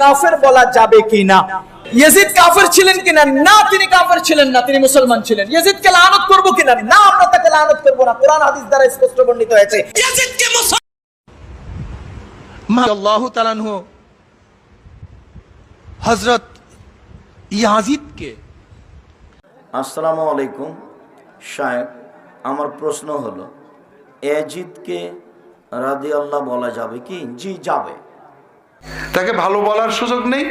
কাফের বলা যাবে কিনা? ইয়াজিদ কাফের ছিলেন কিনা? না তিনি কাফের ছিলেন না তিনি মুসলমান ছিলেন। ইয়াজিদকে লানত করব কিনা? না আমরা তাকে লানত করব না। কোরআন হাদিস দ্বারা স্পষ্ট বর্ণিত হয়েছে। আল্লাহ তালানহ হজরত ইয়াজিদকে। আসসালামু আলাইকুম সাহেব। আমার প্রশ্ন হলো এজিদকে রাদি আল্লাহ বলা যাবে কি? জি যাবে। তাকে ভালো বলার সুযোগ নেই।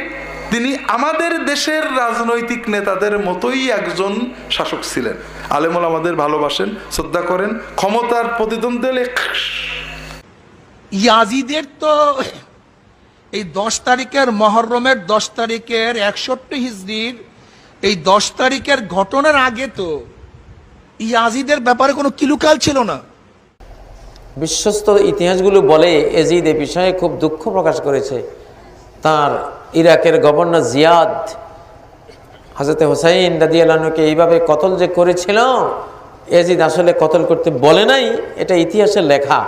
তিনি আমাদের দেশের রাজনৈতিক নেতাদের মতোই একজন শাসক ছিলেন। আলেমুল আমাদের ভালোবাসেন, শ্রদ্ধা করেন, ক্ষমতার প্রতিদ্বন্দ্বী ইয়াজিদের তো এই দশ তারিখের মহরমের দশ তারিখের একষট্টি হিজড়ির এই দশ তারিখের ঘটনার আগে তো ইয়াজিদের ব্যাপারে কোনো কিলুকাল ছিল না। বিশ্বস্ত ইতিহাসগুলো বলে এজিদ এ বিষয়ে খুব দুঃখ প্রকাশ করেছে। তার ইরাকের গভর্নর জিয়াদ হাজরতে হোসাইন রাদিয়ালানুকে এইভাবে কতল যে করেছিল, এজিদ আসলে কতল করতে বলে নাই, এটা ইতিহাসে লেখা।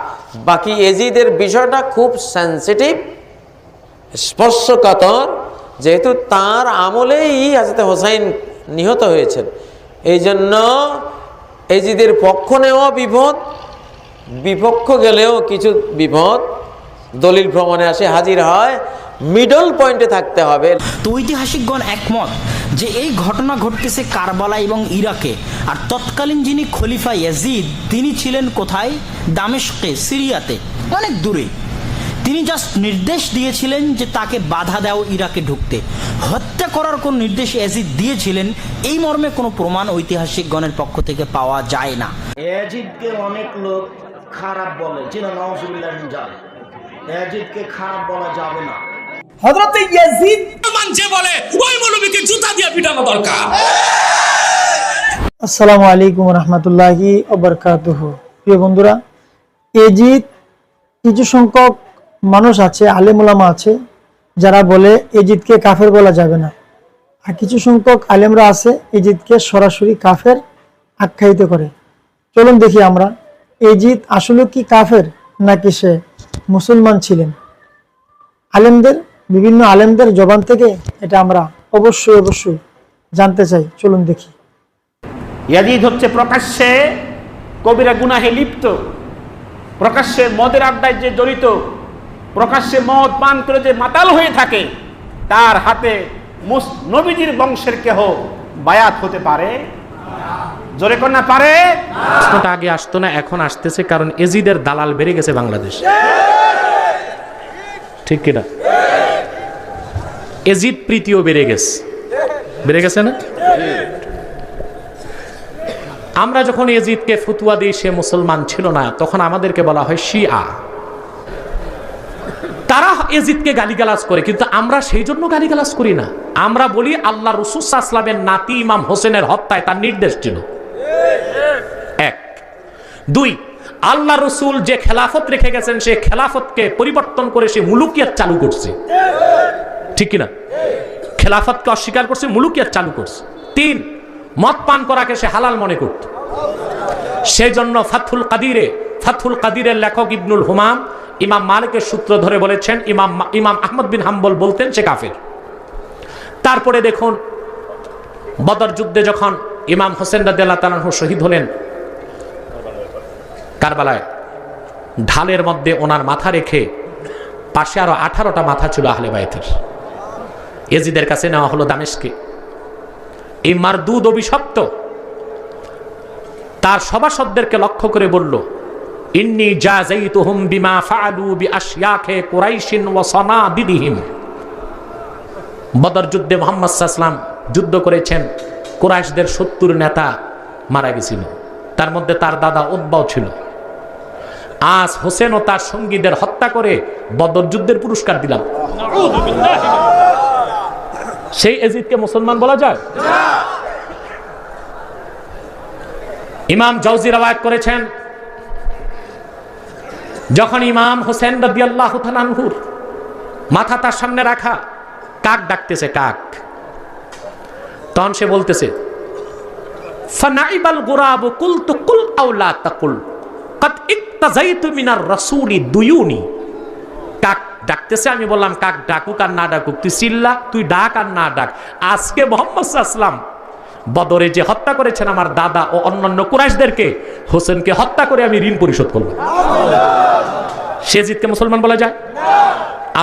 বাকি এজিদের বিষয়টা খুব সেন্সিটিভ স্পর্শকাতর, যেহেতু তার আমলেই হাজরতে হোসাইন নিহত হয়েছেন। এই জন্য এজিদের পক্ষ নেওয়া বিপদ বিপক্ষ গেলেও কিছু বিপদ দলিল ভ্রমণে আসে হাজির হয় মিডল পয়েন্টে থাকতে হবে। তো ঐতিহাসিকগণ একমত যে এই ঘটনা ঘটতেছে কারবালা এবং ইরাকে আর তৎকালীন যিনি খলিফা ইয়াজিদ তিনি ছিলেন কোথায়? দামেশকে সিরিয়াতে অনেক দূরে। তিনি জাস্ট নির্দেশ দিয়েছিলেন যে তাকে বাধা দাও ইরাকে ঢুকতে। হত্যা করার কোন নির্দেশ এজিদ দিয়েছিলেন এই মর্মে কোনো প্রমাণ ঐতিহাসিকগণের পক্ষ থেকে পাওয়া যায় না। এজিদকে অনেক লোক খারাপ বলে যেন নওয়াজুবিল্লাহ যাবে এজিদকে খারাপ বলা যাবে না। হযরত ইয়াজিদ যে বলে ওই মৌলবীকে জুতা দিয়ে পিটানো দরকার। আসসালামু আলাইকুম রহমতুল্লাহি প্রিয় বন্ধুরা এজিদ কিছু সংখ্যক মানুষ আছে আলেমুলামা আছে যারা বলে এজিদকে কাফের বলা যাবে না। আর কিছু সংখ্যক আলেমরা আছে এজিদকে সরাসরি কাফের আখ্যায়িত করে। চলুন দেখি আমরা এজিদ আসলে কি কাফের নাকি সে মুসলমান ছিলেন? আলেমদের, বিভিন্ন আলেমদের জবান থেকে এটা আমরা অবশ্যই অবশ্যই জানতে চাই। চলুন দেখি। ইয়াজিদ হচ্ছে প্রকাশ্যে কবিরা গুনাহে লিপ্ত। প্রকাশ্যে মদের আড্ডায় যে জড়িত, প্রকাশ্যে মদ পান করে যে মাতাল হয়ে থাকে, তার হাতে নবীজির বংশের কেহ বায়াত হতে পারে। জোরে কন্যা, পারে? প্রশ্নটা আগে আসতো না, এখন আসতেছে কারণ এজিদের দালাল বেড়ে গেছে বাংলাদেশ। ঠিক কিনা এজিদ প্রীতিও বেড়ে গেছে। বেড়ে গেছে না? আমরা যখন এজিদকে ফতুয়া দিই, সে মুসলমান ছিল না, তখন আমাদেরকে বলা হয় শিয়া। তারা এজিদকে গালিগালাজ করে, কিন্তু আমরা সেই জন্য গালিগালাজ করি না। আমরা বলি, আল্লাহ রসুসামের নাতি ইমাম হোসেনের হত্যায় তার নির্দেশ ছিল। দুই, আল্লাহ রসুল যে খেলাফত রেখে গেছেন, সে খেলাফতকে পরিবর্তন করে সে মুলুকিয়াত চালু করছে। ঠিক কিনা? খেলাফতকে অস্বীকার করছে, মুলুকিয়াত চালু করছে। তিন, মদ পান করাকে সে হালাল মনে করত। সেই জন্য ফাথুল কাদিরে ফাথুল কাদিরের লেখক ইবনুল হুমাম, ইমাম মালিকের সূত্র ধরে বলেছেন, ইমাম ইমাম আহমদ বিন হাম্বল বলতেন, সে কাফের। তারপরে দেখুন, বদর যুদ্ধে যখন ইমাম হোসেন রাদিয়াল্লাহু তাআলা শহীদ হলেন কারবালায়। ঢালের মধ্যে ওনার মাথা রেখে পাশে আরও আঠারোটা মাথা ছিল আহলে বাইতের। এজিদের কাছে নেওয়া হলো দামেশকে। এই মারদুদ অভিশপ্ত। তার সভাসদদেরকে লক্ষ্য করে বলল, ইন্নি জাযাইতুহুম বিমা ফাআলু বিআশয়াখে কুরাইশিন ওয়া সানাদিদিহিম। বদর যুদ্ধে মোহাম্মদ সাল্লাল্লাহু যুদ্ধ করেছেন। কুরাইশদের সত্তর নেতা মারা গেছিল। তার মধ্যে তার দাদা উদ্বাও ছিল। আজ হোসেন ও তার সঙ্গীদের হত্যা করে বদর যুদ্ধের পুরস্কার দিলাম। সেই এজিদকে মুসলমান বলা যায়? ইমাম জাউজি রাওয়ায়াত করেছেন, যখন ইমাম হোসেন রাদিয়াল্লাহু মাথা তার সামনে রাখা, কাক ডাকতেছে, কাক। তখন সে বলতেছে কুল আও লা তাকুল। কাদ ইক্তাজাইতু মিনার রাসূলি দুয়ুনি কাক ডাকতেছে, আমি বললাম, কাক ডাকুক আর না ডাকুক, তুই চিল্লা, তুই ডাক আর না ডাক। আজকে মোহাম্মদ আসলাম বদরে যে হত্যা করেছেন আমার দাদা ও অন্যান্য কুরাইশদেরকে, হোসেনকে হত্যা করে আমি ঋণ পরিশোধ করলাম সে জিতকে মুসলমান বলা যায়?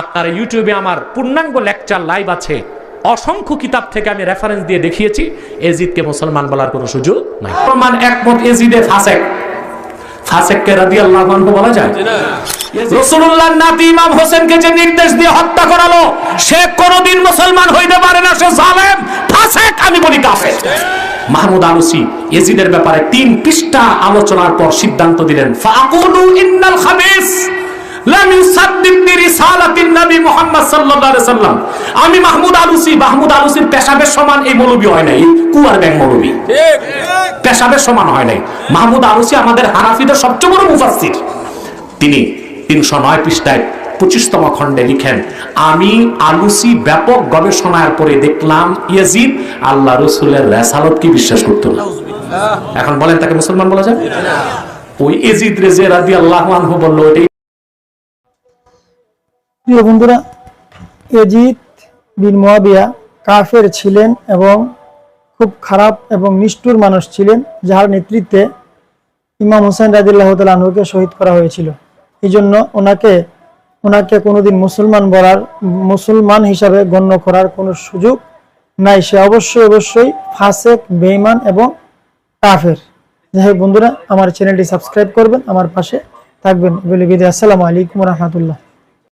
আপনার ইউটিউবে আমার পূর্ণাঙ্গ লেকচার লাইভ আছে। অসংখ্য কিতাব থেকে আমি রেফারেন্স দিয়ে দেখিয়েছি। এজিদকে মুসলমান বলার কোনো সুযোগ নাই। প্রমাণ একমত এজিদে ফাসেক। ফাসেককে রাদিয়াল্লাহু আনহু বলা যায়। রাসূলুল্লাহর নাতি ইমাম হোসেনকে যে নির্দেশ দিয়ে হত্যা করালো সে কোনোদিন মুসলমান হইতে পারে না সে জালেম ফাসেক আমি বলি কাফের। মাহমুদ আলুসি এজিদের ব্যাপারে তিন পৃষ্ঠা আলোচনার পর সিদ্ধান্ত দিলেন ফাকুলু ইন্নাল খাবিস সাল্লাম আমি মাহমুদ আলুসি মাহমুদ আলুসির পেশাবের সমান এই মৌলবী হয় নাই। কুয়ার ব্যাং মৌলবী পেশাবের সমান হয় নাই। মাহমুদ আলুসি আমাদের হানাফিদের সবচেয়ে বড় মুফাসসির। তিনি তিনশো নয় পৃষ্ঠায় পঁচিশতম খণ্ডে লিখেন আমি আলুসি ব্যাপক গবেষণার পরে দেখলাম ইয়াজিদ আল্লাহ রসুলের রেসালতকে বিশ্বাস করতো না। এখন বলেন তাকে মুসলমান বলা যায়? ওই এজিদ রেজে রাদি আল্লাহ আনহু বলল এটাই প্রিয় বন্ধুরা এজিদ বিন মোয়াবিয়া কাফের ছিলেন এবং খুব খারাপ এবং নিষ্ঠুর মানুষ ছিলেন, যাহার নেতৃত্বে ইমাম হোসেন রাজিল্লাহ তালকে শহীদ করা হয়েছিল। এই জন্য ওনাকে ওনাকে কোনোদিন মুসলমান বলার, মুসলমান হিসাবে গণ্য করার কোনো সুযোগ নাই। সে অবশ্যই অবশ্যই ফাসেক বেইমান এবং কাফের। যাই হোক বন্ধুরা, আমার চ্যানেলটি সাবস্ক্রাইব করবেন, আমার পাশে থাকবেন। বলে বিদায়। আসসালামু আলাইকুম রহমতুল্লাহ।